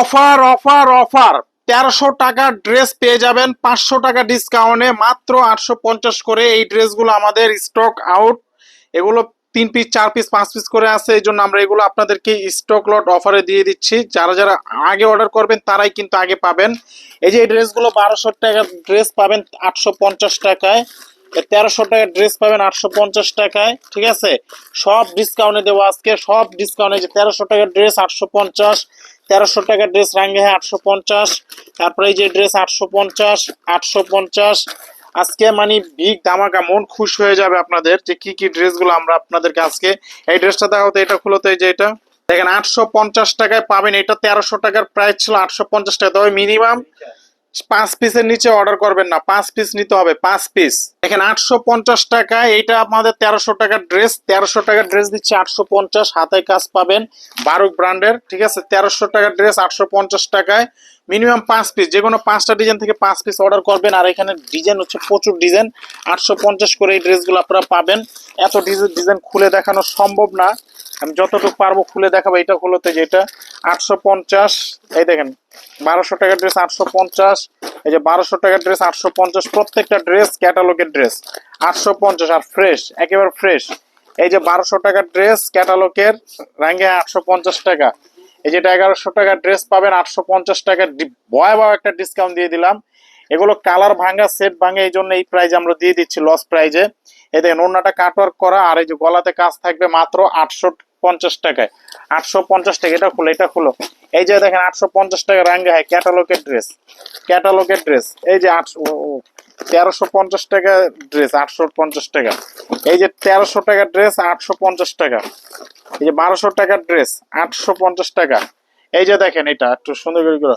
Offer offer offer. তেরোশো টাকার dress পেয়ে যাবেন, পাঁচশো টাকা ডিসকাউন্টে মাত্র আটশো পঞ্চাশ করে এই ড্রেসগুলো আমাদের স্টক আউট এগুলো তিন পিস চার পিস পাঁচ পিস করে আছে, এই জন্য আমরা এগুলো আপনাদেরকে স্টক লট অফারে দিয়ে দিচ্ছি। যারা যারা আগে অর্ডার করবেন, তারাই কিন্তু আগে পাবেন। এই যে এই ড্রেসগুলো বারোশো টাকার ড্রেস পাবেন আটশো পঞ্চাশ টাকায়। তেরোশো টাকার ড্রেস পাবেন আটশো পঞ্চাশ টাকায়, ঠিক আছে? সব ডিসকাউন্টে দেবো আজকে, সব ডিসকাউন্টে যে তেরোশো টাকার ড্রেস আটশো পঞ্চাশ, তেরোশো টাকার ড্রেস হ্যাঁ আটশো পঞ্চাশ, তারপরে এই যে ড্রেস আটশো পঞ্চাশ আটশো পঞ্চাশ, আজকে মানে বিগ ধামাকা, মন খুশ হয়ে যাবে আপনাদের যে কি কি ড্রেসগুলো আমরা আপনাদেরকে আজকে এই ড্রেসটা দেখা হতো এটা খুলো তো এই যে এটা। দেখেন, আটশো পঞ্চাশ টাকায় পাবেন, এটা তেরোশো টাকার প্রাইস ছিল আটশো পঞ্চাশ টাকা তবে মিনিমাম পাঁচ পিসের নিচে অর্ডার করবেন না, পাঁচ পিস নিতে হবে, পাঁচ পিস দেখেন আটশো পঞ্চাশ টাকায় এইটা আমাদের তেরোশো টাকার ড্রেস তেরোশো টাকার ড্রেস দিচ্ছে আটশো পঞ্চাশ, হাতে কাজ পাবেন বারুক ব্র্যান্ডের ঠিক আছে? তেরোশো টাকার ড্রেস আটশো পঞ্চাশ টাকায় মিনিমাম পাঁচ পিস যে কোনো পাঁচটা ডিজাইন থেকে পাঁচ পিস অর্ডার করবেন, আর এখানে ডিজাইন হচ্ছে প্রচুর ডিজাইন আটশো পঞ্চাশ করে এই ড্রেসগুলো আপনারা পাবেন। এত ডিজাইন খুলে দেখানো সম্ভব না। আমি যতটুকু পারব খুলে দেখাবো এটা হলোতে যেটা আটশো পঞ্চাশ, এই দেখেন, বারোশো টাকার ড্রেস আটশো পঞ্চাশ, এই যে বারোশো টাকার ড্রেস আটশো পঞ্চাশ, প্রত্যেকটা ড্রেস ক্যাটালগের ড্রেস আটশো পঞ্চাশ, আর ফ্রেশ একেবারে ফ্রেশ এই যে বারোশো টাকার ড্রেস ক্যাটালগের রাঙ্গে আটশো পঞ্চাশ টাকা, এই যেটা এগারোশো টাকার ড্রেস পাবেন আটশো পঞ্চাশ টাকার ভয়াবহ একটা ডিসকাউন্ট দিয়ে দিলাম, এগুলো কালার ভাঙা সেট ভাঙা, এই জন্য এই প্রাইজ আমরা দিয়ে দিচ্ছি লস প্রাইজে এই দেখেন ওনাটা কাটওয়ার্ক করা, আর এই যে গলাতে কাজ থাকবে মাত্র আটশো পঞ্চাশ টাকায়। আটশো পঞ্চাশ টাকা, এটা খুলো এটা খুলো। এই যে দেখেন, আটশো পঞ্চাশ টাকা রাঙ্গে হয়, ক্যাটালগের ড্রেস। ক্যাটালগের ড্রেস। এই যে আটশো তেরোশো পঞ্চাশ টাকা ড্রেস, আটশো পঞ্চাশ টাকা। এই যে তেরোশো টাকার ড্রেস, আটশো পঞ্চাশ টাকা। এই যে বারোশো টাকার ড্রেস, আটশো পঞ্চাশ টাকা। এই যে দেখেন এটা, একটু সুন্দর করো।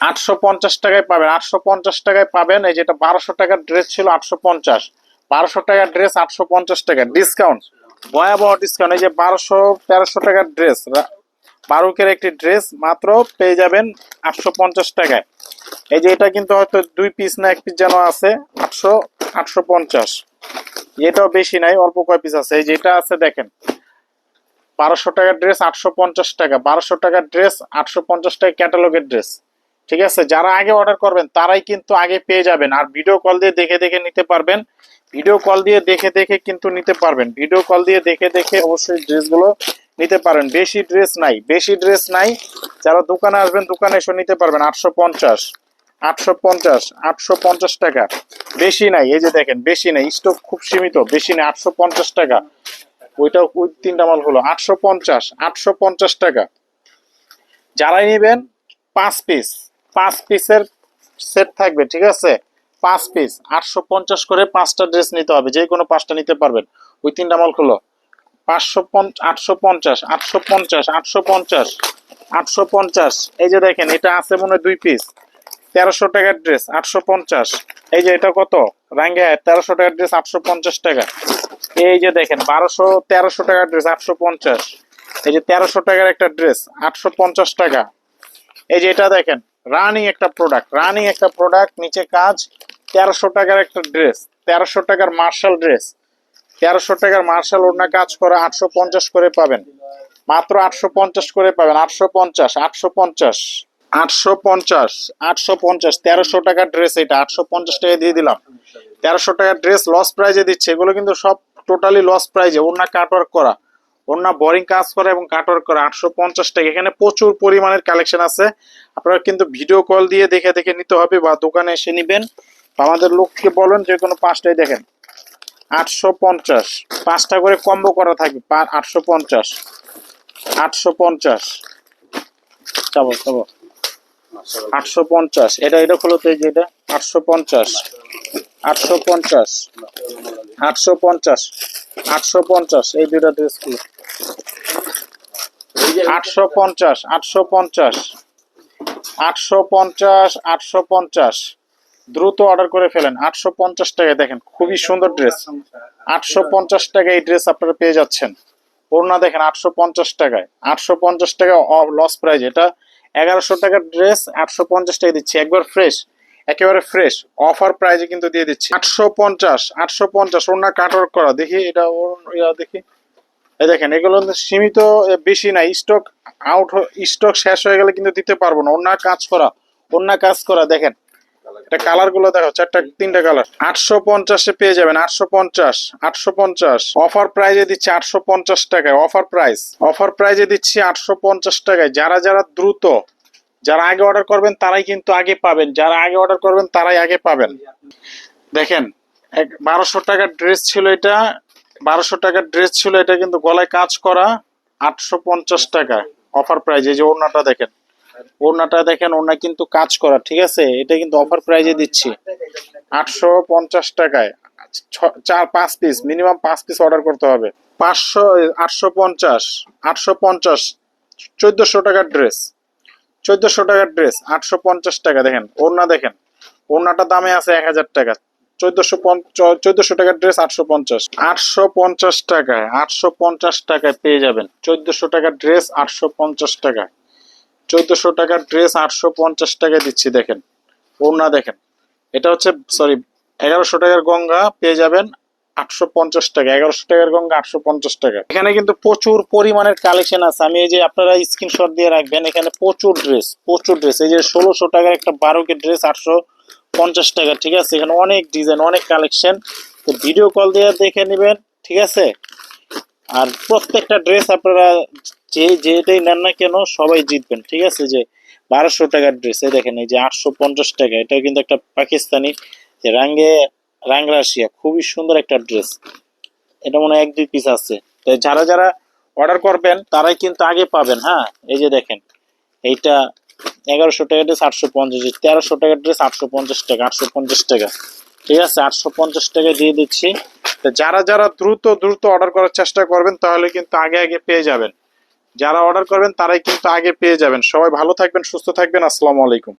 আটশো পঞ্চাশ টাকায় পাবেন, আটশো পঞ্চাশ টাকায় পাবেন, এই যেটা বারোশো টাকার ড্রেস ছিল আটশো পঞ্চাশ। বারোশো টাকার ড্রেস, আটশো পঞ্চাশ টাকা, ডিসকাউন্ট। ভয়াবহ ডিসকাউন্ট এই যে বারোশো, তেরোশো টাকার ড্রেস বারুকের একটি ড্রেস মাত্র পেয়ে যাবেন আটশো পঞ্চাশ টাকায়। এই যে এটা কিন্তু হয়তো দুই পিস না, এক পিস যেন আছে, আটশো আটশো পঞ্চাশ। এটাও বেশি নাই, অল্প কয় পিস আছে। এই যে এটা আছে, দেখেন, বারোশো টাকার ড্রেস আটশো পঞ্চাশ টাকা, বারোশো টাকার ড্রেস আটশো পঞ্চাশ টাকা ক্যাটালগের ড্রেস ঠিক আছে? যারা আগে অর্ডার করবেন, তারাই কিন্তু আগে পেয়ে যাবেন। আর ভিডিও কল দিয়ে দেখে দেখে নিতে পারবেন। ভিডিও কল দিয়ে দেখে দেখে কিন্তু নিতে পারবেন। ভিডিও কল দিয়ে দেখে দেখে অবশ্যই ড্রেসগুলো নিতে পারেন। বেশি ড্রেস নাই। বেশি ড্রেস নাই। যারা দোকানে আসবেন, দোকানে এসে নিতে পারবেন। আটশো পঞ্চাশ। আটশো পঞ্চাশ। আটশো পঞ্চাশ টাকা। বেশি নাই। এই যে দেখেন, বেশি নাই। স্টক খুব সীমিত। বেশি নাই। আটশো পঞ্চাশ টাকা। ওইটা ওই তিনটা মাল হলো। আটশো পঞ্চাশ। আটশো পঞ্চাশ টাকা। যারাই নেবেন, পাঁচ পিস পাঁচ পিসের সেট থাকবে, ঠিক আছে? পাঁচ পিস, আটশো পঞ্চাশ করে পাঁচটা ড্রেস নিতে হবে, যে কোনো পাঁচটা নিতে পারবেন। ওই তিনটা মাল খুলো। পাঁচশো আটশো পঞ্চাশ আটশো পঞ্চাশ আটশো পঞ্চাশ আটশো পঞ্চাশ। এই যে দেখেন, এটা আছে মনে হয় দুই পিস। তেরোশো টাকার ড্রেস, আটশো পঞ্চাশ। এই যে এটা কত? রাঙ্গে, তেরোশো টাকার ড্রেস, আটশো পঞ্চাশ টাকা। এই যে দেখেন, বারোশো, তেরোশো টাকার ড্রেস, আটশো পঞ্চাশ। এই যে তেরোশো টাকার একটা ড্রেস, আটশো পঞ্চাশ টাকা। এই যে এটা দেখেন রানিং একটা প্রোডাক্ট রানিং একটা প্রোডাক্ট নিচে কাজ, তেরোশো টাকার একটা ড্রেস তেরোশো টাকার মার্শাল ড্রেস তেরোশো টাকার মার্শাল ওড়না কাজ করে আটশো পঞ্চাশ করে পাবেন। মাত্র আটশো পঞ্চাশ করে পাবেন, আটশো পঞ্চাশ আটশো পঞ্চাশ আটশো পঞ্চাশ আটশো পঞ্চাশ, তেরোশো টাকার ড্রেস এটা, আটশো পঞ্চাশ টাকা দিয়ে দিলাম। তেরোশো টাকার ড্রেস লস প্রাইজে দিচ্ছে, এগুলো কিন্তু সব টোটালি লস প্রাইজে ওড়না কাটওয়ার্ক করা। ওড়না বোরিং কাজ করে এবং কাটওয়ার্ক করে আটশো পঞ্চাশ টাকা। এখানে প্রচুর পরিমাণের কালেকশন আছে। আপনারা কিন্তু ভিডিও কল দিয়ে দেখে দেখে নিতে হবে বা দোকানে এসে নিবেন। আমাদের লোককে বলেন যে কোনো পাঁচটাই দেখেন। আটশো পঞ্চাশ। পাঁচটা করে কম্বো করা থাকবে। পা- আটশো পঞ্চাশ। আটশো পঞ্চাশ। যাব যাব আটশো পঞ্চাশ। এটা এটা খোলো তো এই যে এটা। আটশো পঞ্চাশ। আটশো পঞ্চাশ। আটশো পঞ্চাশ। আটশো পঞ্চাশ, এই দুটা ড্রেসগুলো আটশো পঞ্চাশ আটশো পঞ্চাশ। আটশো পঞ্চাশ আটশো পঞ্চাশ। দ্রুত অর্ডার করে ফেলেন। আটশো পঞ্চাশ টাকায় দেখেন, খুবই সুন্দর ড্রেস আটশো পঞ্চাশ টাকায় এই ড্রেস আপনারা পেয়ে যাচ্ছেন। ওড়না দেখেন, আটশো পঞ্চাশ টাকায়। আটশো পঞ্চাশ টাকা লস প্রাইজ এটা এগারোশো টাকার ড্রেস আটশো পঞ্চাশ টাকা দিচ্ছি। একবার ফ্রেশ একেবারে ফ্রেশ অফার প্রাইজে কিন্তু দিয়ে দিচ্ছি। আটশো পঞ্চাশ আটশো পঞ্চাশ ওড়না কাটওয়ার্ক করা। দেখি এটা দেখি। এই দেখেন, এগুলো সীমিত বেশি নাই স্টক আউট স্টক শেষ হয়ে গেলে কিন্তু দিতে পারব না। অন্য কাজ করা অন্য কাজ করা, দেখেন। এটা কালারগুলো দেখো, চারটা, তিনটা কালার আটশো পঞ্চাশে পেয়ে যাবেন, আটশো পঞ্চাশ আটশো পঞ্চাশ। অফার প্রাইজে দিচ্ছি আটশো পঞ্চাশ টাকায় অফার প্রাইস অফার প্রাইজে দিচ্ছি আটশো পঞ্চাশ টাকায়। যারা যারা দ্রুত যারা আগে অর্ডার করবেন, তারাই কিন্তু আগে পাবেন। যারা আগে অর্ডার করবেন, তারাই আগে পাবেন। দেখেন, এক বারোশো টাকার ড্রেস ছিল এটা। বারোশো টাকার ড্রেস ছিল এটা কিন্তু গলায় কাজ করা আটশো পঞ্চাশ টাকা অফার প্রাইজ এই যে ওড়নাটা দেখেন ওড়নাটা দেখেন, ওড়না কিন্তু কাজ করা, ঠিক আছে? এটা কিন্তু অফার প্রাইজে দিচ্ছি। আটশো পঞ্চাশ টাকায়। চার, পাঁচ পিস মিনিমাম পাঁচ পিস অর্ডার করতে হবে। পাঁচশো, আটশো পঞ্চাশ আটশো পঞ্চাশ, চোদ্দশো টাকার ড্রেস চোদ্দশো টাকার ড্রেস আটশো পঞ্চাশ টাকা, দেখেন, ওড়না দেখেন ওড়নাটার দামে আছে এক হাজার টাকা। চোদ্দশো চোদ্দশো টাকার ড্রেস আটশো পঞ্চাশ। আটশো পঞ্চাশ টাকায়, আটশো পঞ্চাশ টাকায় পেয়ে যাবেন। চোদ্দশো টাকার ড্রেস আটশো পঞ্চাশ টাকায়। চোদ্দশো টাকার ড্রেস আটশো পঞ্চাশ টাকায় দিচ্ছি, দেখেন, ওড়না দেখেন। এটা হচ্ছে সরি এগারোশো টাকার গঙ্গা পেয়ে যাবেন আটশো পঞ্চাশ টাকা, এগারোশো টাকার গঙ্গা আটশো পঞ্চাশ টাকা। এখানে কিন্তু প্রচুর পরিমাণের কালেকশন আছে। আমি এই যে আপনারা স্ক্রিনশট দিয়ে রাখবেন, এখানে প্রচুর ড্রেস প্রচুর ড্রেস এই যে ষোলোশো টাকার একটা বারো কে ড্রেস আটশো পঞ্চাশ টাকা, ঠিক আছে? এখানে অনেক ডিজাইন অনেক কালেকশন তো ভিডিও কল দিয়ে দেখে নেবেন, ঠিক আছে? আর প্রত্যেকটা ড্রেস আপনারা যে যেটাই নেন না কেন, সবাই জিতবেন, ঠিক আছে? যে বারোশো টাকার ড্রেস এই দেখেন, এই যে আটশো পঞ্চাশ টাকা। এটা কিন্তু একটা পাকিস্তানি, যে রাঙ্গে রাংরাশিয়া খুবই সুন্দর একটা ড্রেস এটা মনে হয় এক দুই পিস আছে। তো যারা যারা অর্ডার করবেন, তারাই কিন্তু আগে পাবেন হ্যাঁ? এই যে দেখেন, এইটা এগারোশো টাকা ড্রেস আটশো পঞ্চাশ, তেরোশো টাকা ড্রেস আটশো পঞ্চাশ টাকা, আটশো পঞ্চাশ টাকা। ঠিক আছে? আটশো পঞ্চাশ টাকা দিয়ে দিচ্ছি। তো যারা যারা দ্রুত দ্রুত অর্ডার করার চেষ্টা করবেন, তাহলে কিন্তু আগে আগে পেয়ে যাবেন। যারা অর্ডার করবেন, তারাই কিন্তু আগে পেয়ে যাবেন। সবাই ভালো থাকবেন, সুস্থ থাকবেন। আসসালামু আলাইকুম।